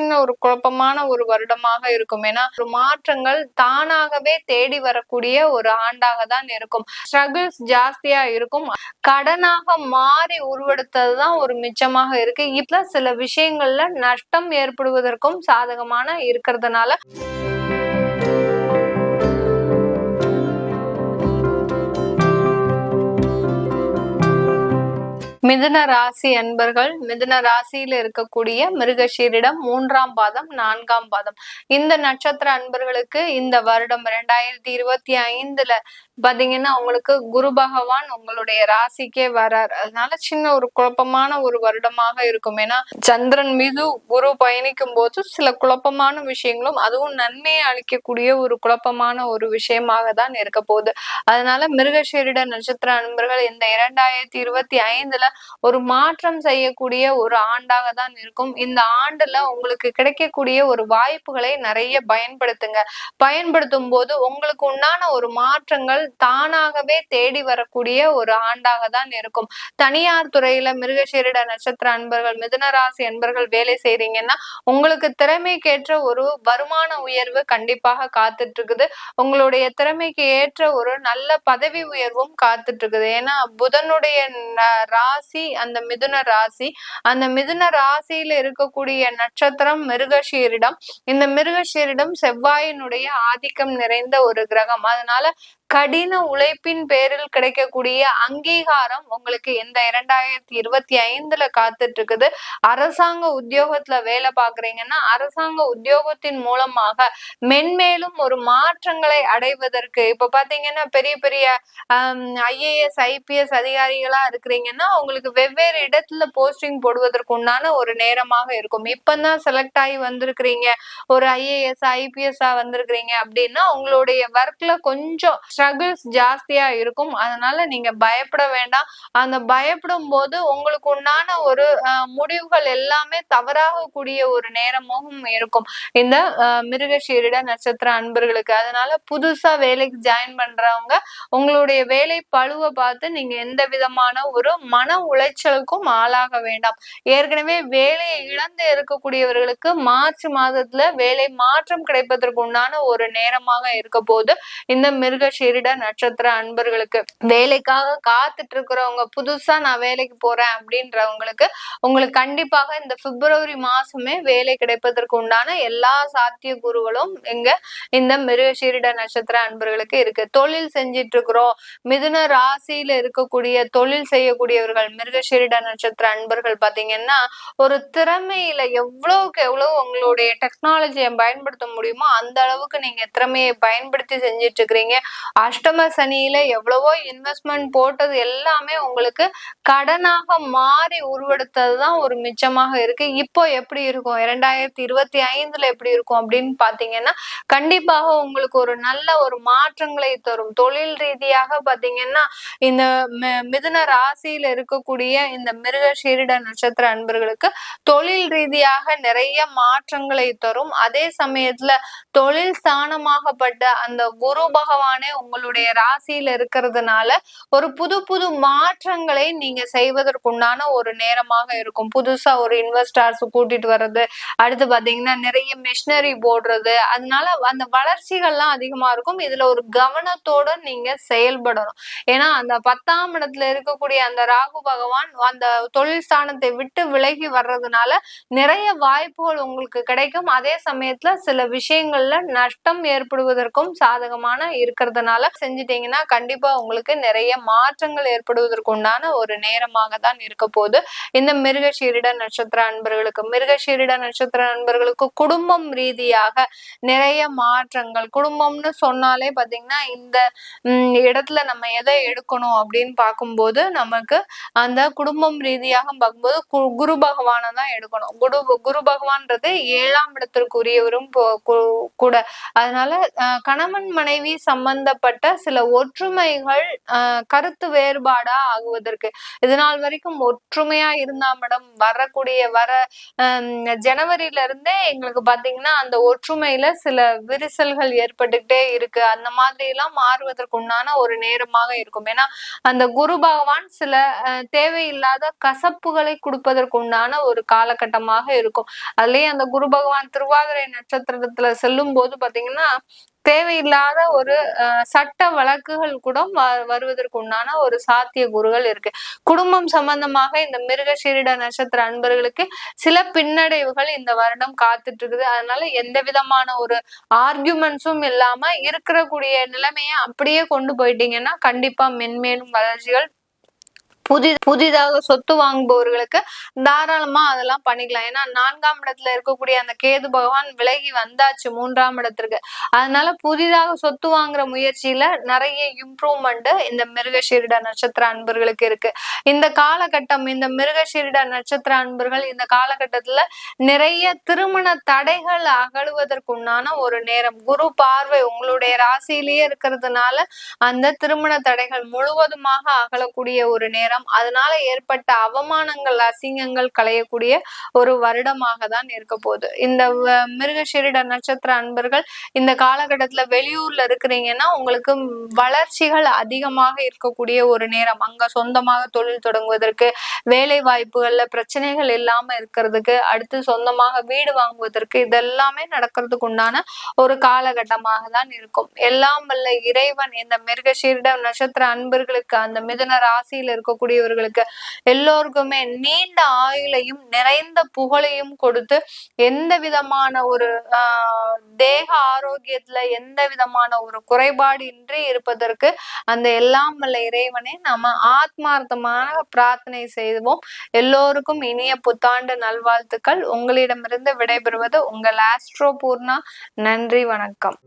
சின்ன ஒரு குழப்பமான ஒரு வருடமாக இருக்கும். ஏன்னா ஒரு மாற்றங்கள் தானாகவே தேடி வரக்கூடிய ஒரு ஆண்டாக தான் இருக்கும். ஸ்ட்ரகிள்ஸ் ஜாஸ்தியா இருக்கும். கடனாக மாறி உருவெடுத்ததுதான் ஒரு மிச்சமாக இருக்கு. இப்ப சில விஷயங்கள்ல நஷ்டம் ஏற்படுவதற்கும் சாதகமான இருக்கிறதுனால மிதுன ராசி அன்பர்கள் மிதுன ராசியில இருக்கக்கூடிய மிருகஷீரிடம் மூன்றாம் பாதம் நான்காம் பாதம். இந்த நட்சத்திர அன்பர்களுக்கு இந்த வருடம் இரண்டாயிரத்தி இருபத்தி ஐந்துல பாத்தீங்கன்னா உங்களுக்கு குரு பகவான் உங்களுடைய ராசிக்கே வரார். அதனால சின்ன ஒரு குழப்பமான ஒரு வருடமாக இருக்கும். ஏன்னா சந்திரன் மீது குரு பயணிக்கும் போது சில குழப்பமான விஷயங்களும் அதுவும் நன்மையை அளிக்கக்கூடிய ஒரு குழப்பமான ஒரு விஷயமாக தான் இருக்க போகுது. அதனால மிருகஷீரிட நட்சத்திர அன்பர்கள் இந்த இரண்டாயிரத்தி இருபத்தி ஐந்துல ஒரு மாற்றம் செய்யக்கூடிய ஒரு ஆண்டாக தான் இருக்கும். இந்த ஆண்டுல உங்களுக்கு கிடைக்கக்கூடிய ஒரு வாய்ப்புகளை நிறைய பயன்படுத்துங்க. பயன்படுத்தும் போது உங்களுக்கு உண்டான ஒரு மாற்றங்கள் தானாகவே தேடி வரக்கூடிய ஒரு ஆண்டாக தான் இருக்கும். தனியார் துறையில மிருகசீரிட நட்சத்திர அன்பர்கள் மிதுனராசி அன்பர்கள் வேலை செய்றீங்கன்னா உங்களுக்கு திறமைக்கேற்ற ஒரு வருமான உயர்வு கண்டிப்பாக காத்துட்டு இருக்குது உங்களுடைய திறமைக்கு ஏற்ற ஒரு நல்ல பதவி உயர்வும் காத்துட்டு இருக்குது ஏன்னா புதனுடைய ராசி அந்த மிதுன ராசி. அந்த மிதுன ராசியில இருக்கக்கூடிய நட்சத்திரம் மிருகஷீரிடம் இந்த மிருகஷீரிடம் செவ்வாயினுடைய ஆதிக்கம் நிறைந்த ஒரு கிரகம். அதனால கடின உழைப்பின் பேரில் கிடைக்கக்கூடிய அங்கீகாரம் உங்களுக்கு இந்த இரண்டாயிரத்தி இருபத்தி ஐந்துல காத்துட்டு இருக்குது அரசாங்க உத்தியோகத்துல வேலை பாக்குறீங்கன்னா அரசாங்க உத்தியோகத்தின் மூலமாக மென்மேலும் ஒரு மாற்றங்களை அடைவதற்கு இப்ப பாத்தீங்கன்னா பெரிய பெரிய ஐஏஎஸ் ஐபிஎஸ் அதிகாரிகளா இருக்கிறீங்கன்னா உங்களுக்கு வெவ்வேறு இடத்துல போஸ்டிங் போடுவதற்கு உண்டான ஒரு நேரமாக இருக்கும். இப்பதான் செலக்ட் ஆகி வந்திருக்கிறீங்க. ஒரு ஐஏஎஸ் ஐபிஎஸ் வந்திருக்கிறீங்க அப்படின்னா உங்களுடைய ஒர்க்ல கொஞ்சம் ஸ்ட்ரகிள்ஸ் ஜாஸ்தியா இருக்கும். அதனால நீங்க பயப்பட வேண்டாம். அந்த பயப்படும் போது உங்களுக்கு உண்டான ஒரு முடிவுகள் எல்லாமே தவறாக கூடிய ஒரு நேரமாகவும் இருக்கும். இந்த மிருகஷீரிட நட்சத்திர அன்பர்களுக்கு. அதனால புதுசா வேலைக்கு ஜாயின் பண்றவங்க உங்களுடைய வேலை பழுவை பார்த்து நீங்க எந்த விதமான ஒரு மன உளைச்சலுக்கும் ஆளாக வேண்டாம். ஏற்கனவே வேலையை இழந்து இருக்கக்கூடியவர்களுக்கு மார்ச் மாதத்துல வேலை மாற்றம் கிடைப்பதற்கு உண்டான ஒரு நேரமாக இருக்க போது இந்த மிருகஷீரிட நட்சத்திர அன்பர்களுக்கு. வேலைக்காக காத்துட்டு இருக்கிறவங்க புதுசா நான் வேலைக்கு போறேன் அப்படின்றவங்களுக்கு உங்களுக்கு கண்டிப்பாக இந்த பிப்ரவரி மாசமே வேலை கிடைப்பதற்கு உண்டான எல்லா சாத்திய குருகளும் இங்க இந்த மிருகஷீரிட நட்சத்திர அன்பர்களுக்கு இருக்கு. தொழில் செஞ்சிட்டு இருக்கிறோம் மிதுன ராசியில இருக்கக்கூடிய தொழில் செய்யக்கூடியவர்கள் மிருகஷீரிட நட்சத்திர அன்பர்கள் பாத்தீங்கன்னா ஒரு திறமையில எவ்வளவுக்கு எவ்வளவு உங்களுடைய டெக்னாலஜியை பயன்படுத்த முடியுமோ அந்த அளவுக்கு நீங்க திறமையை பயன்படுத்தி செஞ்சிட்டு இருக்கிறீங்க அஷ்டம சனியில எவ்வளவோ இன்வெஸ்ட்மெண்ட் போட்டது எல்லாமே உங்களுக்கு கடனாக மாறி உருவெடுத்ததுதான் ஒரு மிச்சமாக இருக்கு. இப்போ எப்படி இருக்கும்? இரண்டாயிரத்தி இருபத்தி ஐந்துல எப்படி இருக்கும் அப்படின்னு பாத்தீங்கன்னா கண்டிப்பாக உங்களுக்கு ஒரு நல்ல ஒரு மாற்றங்களை தரும். தொழில் ரீதியாக பாத்தீங்கன்னா இந்த மிதுன ராசியில இருக்கக்கூடிய இந்த மிருக சீரிட நட்சத்திர அன்பர்களுக்கு தொழில் ரீதியாக நிறைய மாற்றங்களை தரும். அதே சமயத்துல தொழில் ஸ்தானமாகப்பட்ட அந்த குரு பகவானே உங்களுடைய ராசியில இருக்கிறதுனால ஒரு புது புது மாற்றங்களை நீங்க செய்வதற்குண்டான ஒரு நேரமாக இருக்கும். புதுசா ஒரு இன்வெஸ்டர்ஸ் கூட்டிட்டு வர்றது அடுத்து பாத்தீங்கன்னா நிறைய மிஷினரி போடுறது அதனால அந்த வளர்ச்சிகள்லாம் அதிகமா இருக்கும். இதுல ஒரு கவனத்தோட நீங்க செயல்படணும். ஏன்னா அந்த பத்தாம் இடத்துல இருக்கக்கூடிய அந்த ராகு பகவான் அந்த தொழில் ஸ்தானத்தை விட்டு விலகி வர்றதுனால நிறைய வாய்ப்புகள் உங்களுக்கு கிடைக்கும். அதே சமயத்துல சில விஷயங்கள்ல நஷ்டம் ஏற்படுவதற்கும் சாதகமான இருக்கிறதுனால செஞ்சிட்டீங்கன்னா கண்டிப்பா உங்களுக்கு நிறைய மாற்றங்கள் ஏற்படுவதற்கு உண்டான ஒரு நேரமாக தான் இருக்க போது இந்த மிருகஷீரிட நட்சத்திர அன்பர்களுக்கு மிருகஷீரிட நட்சத்திர அன்பர்களுக்கு குடும்பம் ரீதியாக நிறைய மாற்றங்கள். குடும்பம்னு சொன்னாலே பாத்தீங்கன்னா இந்த இடத்துல நம்ம எதை எடுக்கணும் அப்படின்னு பார்க்கும்போது நமக்கு அந்த குடும்பம் ரீதியாக பார்க்கும்போது குரு பகவானை தான் எடுக்கணும். குரு குரு பகவான்றது ஏழாம் இடத்திற்குரியவரும் கூட. அதனால கணவன் மனைவி சம்பந்தப்பட்ட ஏற்பட்ட சில ஒற்றுமைகள் கருத்து வேறுபாடா ஆகுவதற்கு. இது நாள் வரைக்கும் ஒற்றுமையா இருந்தா மேடம் வரக்கூடிய வர ஜனவரியில இருந்தே எங்களுக்கு பாத்தீங்கன்னா அந்த ஒற்றுமையில சில விரிசல்கள் ஏற்பட்டுக்கிட்டே இருக்கு. அந்த மாதிரி எல்லாம் மாறுவதற்கு உண்டான ஒரு நேரமாக இருக்கும். ஏன்னா அந்த குரு பகவான் சில தேவையில்லாத கசப்புகளை கொடுப்பதற்கு உண்டான ஒரு காலகட்டமாக இருக்கும். அதுலயே அந்த குரு பகவான் திருவாதிரை நட்சத்திரத்துல செல்லும் போது பாத்தீங்கன்னா தேவையில்லாத ஒரு சட்ட வழக்குகள் கூட வருவதற்கு உண்டான ஒரு சாத்திய குருகள் இருக்கு. குடும்பம் சம்பந்தமாக இந்த மிருகசீரிட நட்சத்திர அன்பர்களுக்கு சில பின்னடைவுகள் இந்த வருடம் காத்துட்டு இருக்குது அதனால எந்த விதமான ஒரு ஆர்குமெண்ட்ஸும் இல்லாம இருக்கிற கூடிய நிலைமையை அப்படியே கொண்டு போயிட்டீங்கன்னா கண்டிப்பா மென்மேலும் வளர்ச்சிகள் புதி புதிதாக சொத்து வாங்குபவர்களுக்கு தாராளமா அதெல்லாம் பண்ணிக்கலாம். ஏன்னா நான்காம் இடத்துல இருக்கக்கூடிய அந்த கேது பகவான் விலகி வந்தாச்சு மூன்றாம் இடத்திற்கு. அதனால புதிதாக சொத்து வாங்குற முயற்சியில நிறைய இம்ப்ரூவ்மெண்ட் இந்த மிருகசீரிட நட்சத்திர அன்பர்களுக்கு இருக்கு. இந்த காலகட்டம் இந்த மிருகசீரிட நட்சத்திர அன்பர்கள் இந்த காலகட்டத்துல நிறைய திருமண தடைகள் அகழுவதற்குண்டான ஒரு நேரம். குரு பார்வை உங்களுடைய ராசியிலேயே இருக்கிறதுனால அந்த திருமண தடைகள் முழுவதுமாக அகலக்கூடிய ஒரு நேரம். வருடம் அதனால ஏற்பட்ட அவமானங்கள் அசிங்கங்கள் களையக்கூடிய ஒரு வருடமாக தான் இருக்க போகுது. இந்த மிருகஷீரிட நட்சத்திர அன்பர்கள் இந்த காலகட்டத்துல வெளியூர்ல இருக்கிறீங்கன்னா உங்களுக்கு வளர்ச்சிகள் அதிகமாக இருக்கக்கூடிய ஒரு நேரம். அங்க சொந்தமாக தொழில் தொடங்குவதற்கு வேலை வாய்ப்புகள்ல பிரச்சனைகள் இல்லாம இருக்கிறதுக்கு அடுத்து சொந்தமாக வீடு வாங்குவதற்கு இதெல்லாமே நடக்கிறதுக்கு உண்டான ஒரு காலகட்டமாக தான் இருக்கும். எல்லாம் வல்ல இறைவன் இந்த மிருகஷீரிட நட்சத்திர அன்பர்களுக்கு அந்த மிதன ராசியில் இருக்கக்கூடிய இருக்கக்கூடியவர்களுக்கு எல்லோருக்குமே நீண்ட ஆயுளையும் நிறைந்த புகழையும் கொடுத்து எந்த விதமான ஒரு ஆஹ் தேக ஆரோக்கியத்துல எந்த விதமான ஒரு குறைபாடு இன்றி இருப்பதற்கு அந்த எல்லாம் வல்ல இறைவனை நம்ம ஆத்மார்த்தமான பிரார்த்தனை செய்வோம் எல்லோருக்கும் இனிய புத்தாண்டு நல்வாழ்த்துக்கள். உங்களிடமிருந்து விடைபெறுவது உங்கள் ஆஸ்ட்ரோ பூர்ணா. நன்றி வணக்கம்.